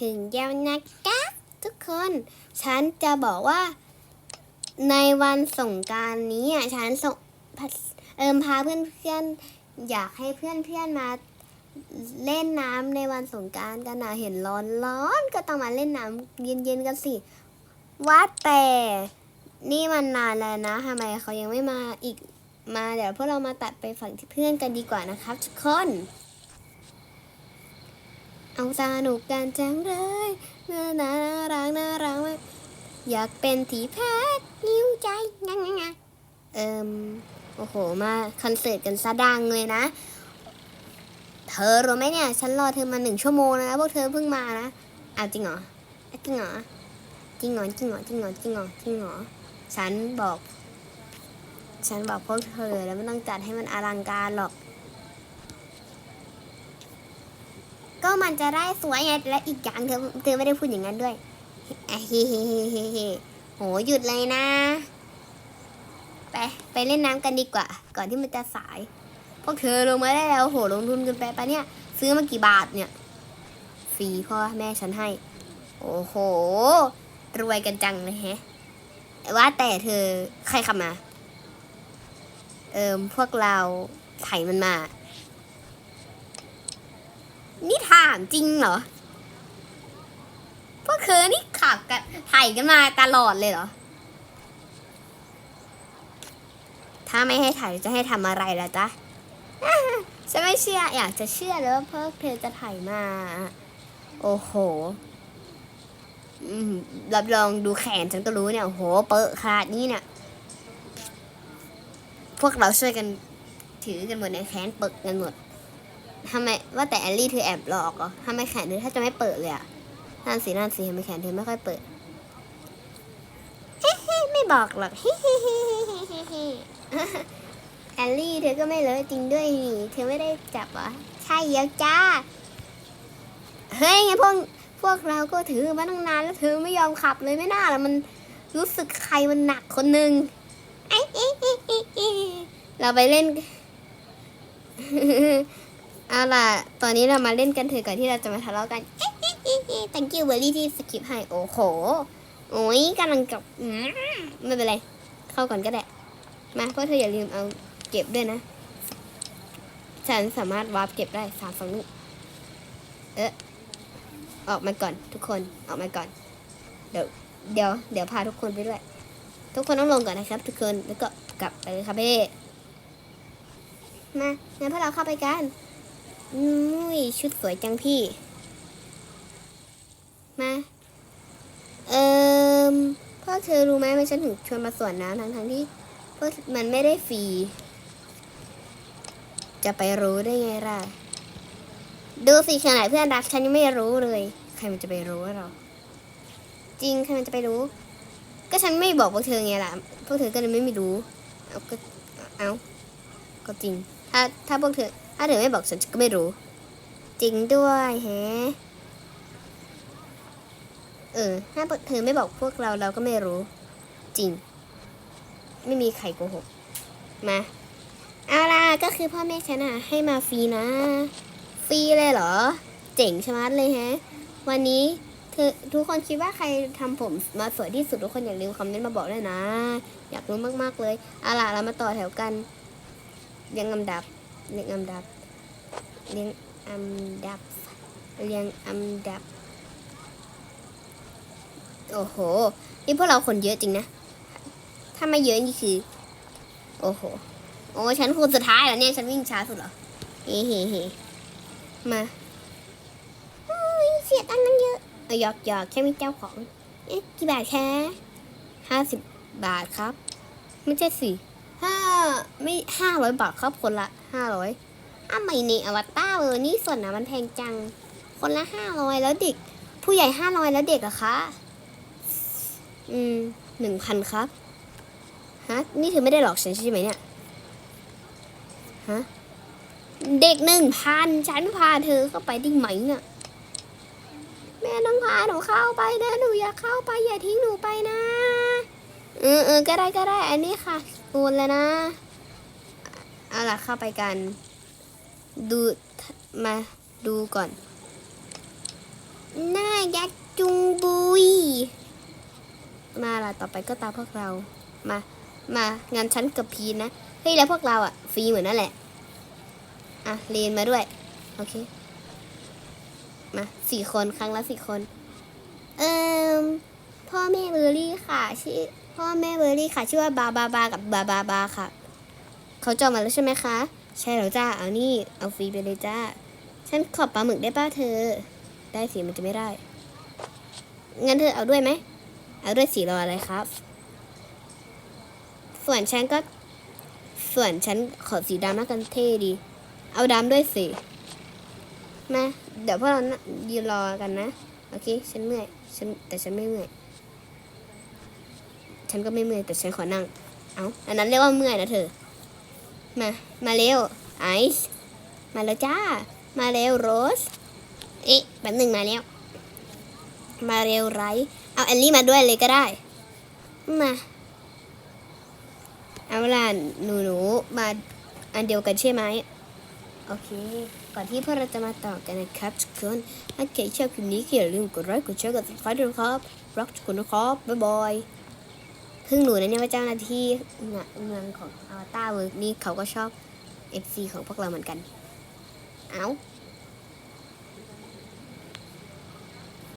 ถึงแล้วนะคะทุกคน ฉันจะบอกว่า ในวันสงการนี้อะฉันส่งพาเอิมพาเพื่อนๆอยากให้เพื่อนๆมาเล่นน้ำในวันสงการกันนะเห็นร้อนร้อนก็ต้องมาเล่นน้ำเย็นๆกันสิว่าแต่นี่มันนานแล้วนะทำไมเขายังไม่มาอีกมาเดี๋ยวพวกเรามาตัดไปฝั่งที่เพื่อนกันดีกว่านะครับทุกคน เอาสนุกกันจังเลยน่าน่ารักน่ารักมากอยากเป็นที่พักนิ้วใจงั้งงั้งเอิมโอ้โห มาคอนเสิร์ตกันซะดังเลยนะ เธอรู้ไหมเนี่ย ฉันรอเธอมาหนึ่งชั่วโมงแล้วนะพวกเธอเพิ่งมานะอ้าวจริงเหรออ้าวจริงเหรอจริงเหรอจริงเหรอจริงเหรอจริงเหรอจริงเหรอฉันบอก ฉันบอกพวกเธอแล้วไม่ต้องจัดให้มันอลังการหรอก ก็มันจะได้สวยไงและอีกอย่างเธอเธอไม่ได้พูดอย่างนั้นด้วยเฮ้เฮ้เฮ้เฮ้เฮ้โหหยุดเลยนะ ไปไปเล่นน้ำกันดีกว่า ก่อนที่มันจะสาย พวกเธอลงมาได้แล้วโหลงทุนกันไปปะเนี่ย ซื้อมากี่บาทเนี่ยฟรีพ่อแม่ฉันให้ โอ้โห รวยกันจังเลยแฮะว่าแต่เธอใครขับมา เอิมพวกเราไถมันมา นี่ถามจริงเหรอ พวกเธอนี่ขับกันไถกันมาตลอดเลยเหรอ ถ้าไม่ให้ถ่ายจะให้ทำอะไรล่ะจ๊ะฉันไม่เชื่อ อยากจะเชื่อเลยว่าพวกเธอจะถ่ายมา โอ้โหอืมรับรองดูแขนฉันก็รู้เนี่ยโอ้โหเปอะขนาดนี้เนี่ย พวกเราช่วยกันถือกันหมดในแขนเปิกกันหมด ทำไมว่าแต่แอลลี่เธอแอบหลอกเหรอทำไมแขนเธอถ้าจะไม่เปิดเลยอะนั่นสินั่นสิทำไมแขนเธอไม่ค่อยเปิดเฮ้ไม่บอกหรอกเฮ้แอลลี่เธอก็ไม่เลอะจริงด้วยนี่เธอไม่ได้จับเหรอใช่แล้วจ้าเฮ้ยไงพวกพวกเราก็ถือมาตั้งนานแล้วเธอไม่ยอมขับเลยไม่น่าละมันรู้สึกใครมันหนักคนหนึ่งเราไปเล่น เอาล่ะ ตอนนี้เรามาเล่นกันเถอะก่อนที่เราจะมาทะเลาะกัน thank you เบอร์รี่ที่สกิปให้ โอ้โห โอ้ยกำลังกับไม่เป็นไร เข้าก่อนก็ได้ มาเพราะเธออย่าลืมเอาเก็บด้วยนะ ฉันสามารถวาร์ปเก็บได้สามฝั่งนู้นเอ๊ะออกมาก่อนทุกคน ออกมาก่อน เดี๋ยว เดี๋ยว เดี๋ยวพาทุกคนไปด้วย ทุกคนต้องลงก่อนนะครับ ทุกคน แล้วก็กลับไปเลยครับพี่มางั้นพวกเราเข้าไปกัน อุ้ยชุดสวยจังพี่ มา เอ่มพ่อเธอรู้ไหมว่าฉันถึงชวนมาสวนน้ำทั้งทั้งที่พวกมันไม่ได้ฟรี จะไปรู้ได้ไงล่ะ ดูสิขนาดเพื่อนรักฉันยังไม่รู้เลย ใครมันจะไปรู้เรา จริงใครมันจะไปรู้ ก็ฉันไม่บอกพวกเธอไงล่ะ พวกเธอก็เลยไม่มีรู้ เอาก็เอา ก็จริง ถ้าถ้าพวกเธอ ถ้าเธอไม่บอกฉันก็ไม่รู้ จริงด้วยแฮะเออ ถ้าเธอไม่บอกพวกเราเราก็ไม่รู้ จริง ไม่มีใครโกหก มา เอาล่ะก็คือพ่อแม่ฉันอะให้มาฟรีนะ ฟรีเลยเหรอ เจ๋งชะมัดเลยแฮะ วันนี้เธอทุกคนคิดว่าใครทำผมมาสวยที่สุดทุกคนอย่าลืมคอมเมนต์มาบอกด้วยนะ อยากรู้มากๆเลยเอาล่ะเรามาต่อแถวกันเรียงลำดับ เรียงลำดับ เรียงลำดับ เรียงลำดับ โอ้โห นี่พวกเราคนเยอะจริงนะ ถ้าไม่เยอะนี่คือ โอ้โห โอ้ฉันคนสุดท้ายเหรอเนี่ย ฉันวิ่งช้าสุดเหรอ เฮ้เฮ้เฮ้มาเสียตังค์ตั้งเยอะเอาหยอกหยอกแค่มีเจ้าของ เอ๊ะ กี่บาทแค่ห้าสิบบาทครับ ไม่ใช่สิ ห้าไม่ห้าร้อยบาทครับคนละห้าร้อยอ้าไม่นี่อวตารเออนี่ส่วนนะมันแพงจัง คนละห้าร้อยแล้วเด็ก ผู้ใหญ่ห้าร้อยแล้วเด็กอะคะ อืมหนึ่งพันครับ ฮะ นี่เธอไม่ได้หลอกฉันใช่ไหมเนี่ย ฮะ เด็กหนึ่งพันฉันพาเธอเข้าไปได้ไหมเนี่ยแม่ต้องพาหนูเข้าไปนะหนูอยากเข้าไปอย่าทิ้งหนูไปนะ เออเออก็ได้ก็ได้ อันนี้ค่ะ โอนแล้วนะ เอาล่ะเข้าไปกัน ดูมาดูก่อน หน้ายักษ์จุงบุย มาล่ะต่อไปก็ตามพวกเรา มา มางานชั้นกับพีนนะเฮ้ยแล้วพวกเราอะฟรีเหมือนนั่นแหละ อะเรียนมาด้วย โอเค มาสี่คนครั้งละสี่คน เออ แม่เบอร์รี่ค่ะชื่อพ่อแม่เบอร์รี่ค่ะ ชื่อว่าบาบาบากับบาบาบาค่ะ เขาจองมาแล้วใช่ไหมคะ ใช่แล้วจ้าเอานี่เอาฟรีไปเลยจ้าฉันขอปลาหมึกได้ป้าเธอ ได้สิมันจะไม่ได้งั้นเธอเอาด้วยไหมเอาด้วยสีรออะไรครับ ส่วนฉันก็ ส่วนฉันขอสีดำแล้วกันเท่ดี เอาดำด้วยสิมาเดี๋ยวพวกเรานะยืนรอกันนะ โอเค ฉันเมื่อย ฉัน แต่ฉันไม่เมื่อย ฉันก็ไม่เมื่อยแต่ฉันขอนั่ง เอาอันนั้นเรียกว่าเมื่อยนะเธอ มา มาเร็วไอซ์มาแล้วจ้า มาเร็วโรส เอ๊ะแป๊บหนึ่งมาแล้ว มาเร็วไร เอาแอลลี่มาด้วยเลยก็ได้ มา เอาล่ะหนูหนูมาอันเดียวกันใช่ไหมโอเค ก่อนที่พวกเราจะมาต่อกันนะครับทุกคนถ้าใครชอบคลิปนี้ก็อย่าลืมกดไลค์ กดแชร์ กด subscribe ด้วยครับ รักทุกคนนะครับ บ๊ายบาย เพิ่งหนูนะเนี่ยว่าเจ้าหน้าที่เมืองของอวตารเวิร์กนี่เขาก็ชอบ FC ของพวกเราเหมือนกัน เอา